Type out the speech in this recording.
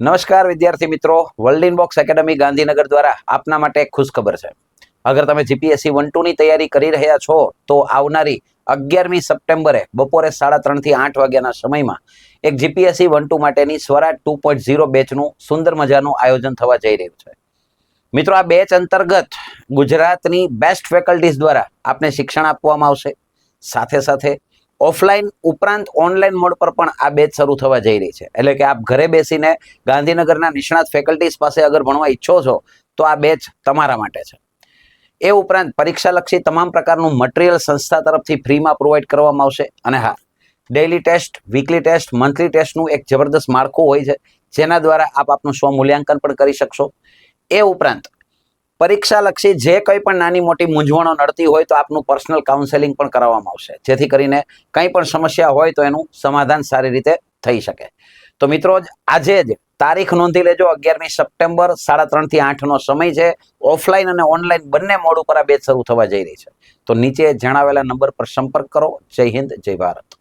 નમસ્કાર વિદ્યાર્થી મિત્રો. વર્લ્ડ ઇનબોક્સ એકેડમી ગાંધીનગર દ્વારા આપના માટે ખુશખબર છે. અગર તમે જીપીએસસી વન ટુની તૈયારી કરી રહ્યા છો, તો આવનારી અગિયારમી સપ્ટેમ્બરે બપોરે સાડા ત્રણથી આઠ વાગ્યાના સમયમાં એક જીપીએસસી વન ટુ માટેની સ્વરાજ ટુ પોઈન્ટ ઝીરો બેચનું સુંદર મજાનું આયોજન થવા જઈ રહ્યું છે. મિત્રો, આ બેચ અંતર્ગત ગુજરાતની બેસ્ટ ફેકલ્ટીઝ દ્વારા આપને શિક્ષણ આપવામાં આવશે. સાથે સાથે ઓફલાઈન ઉપરાંત ઓનલાઈન મોડ પર પણ આ બેચ શરૂ થવા જઈ રહી છે. એટલે કે આપ ઘરે બેસીને ગાંધીનગરના નિષ્ણાત ફેકલ્ટીઝ પાસે અગર ભણવા ઈચ્છો છો, તો આ બેચ તમારા માટે છે. એ ઉપરાંત પરીક્ષાલક્ષી તમામ પ્રકારનું મટીરિયલ સંસ્થા તરફથી ફ્રીમાં પ્રોવાઈડ કરવામાં આવશે. અને હા, daily test, weekly test, monthly ટેસ્ટનું એક જબરદસ્ત માળખું હોય છે, જેના દ્વારા આપ આપનું સ્વ મૂલ્યાંકન પણ કરી શકશો. એ ઉપરાંત પરીક્ષાલક્ષી જે કંઈ પણ નાની મોટી મૂંઝવણો નડતી હોય તો આપનું પર્સનલ કાઉન્સેલિંગ પણ કરાવવામાં આવશે. જેથી કરીને કંઈ પણ સમસ્યા હોય તો એનું સમાધાન સારી રીતે થઈ શકે. તો મિત્રો આજે જ તારીખ નોંધી લેજો, અગિયારમી સપ્ટેમ્બર સાડા ત્રણથી આઠનો સમય છે. ઓફલાઈન અને ઓનલાઈન બંને મોડ ઉપર આ બેચ શરૂ થવા જઈ રહી છે. તો નીચે જણાવેલા નંબર પર સંપર્ક કરો. જય હિન્દ, જય ભારત.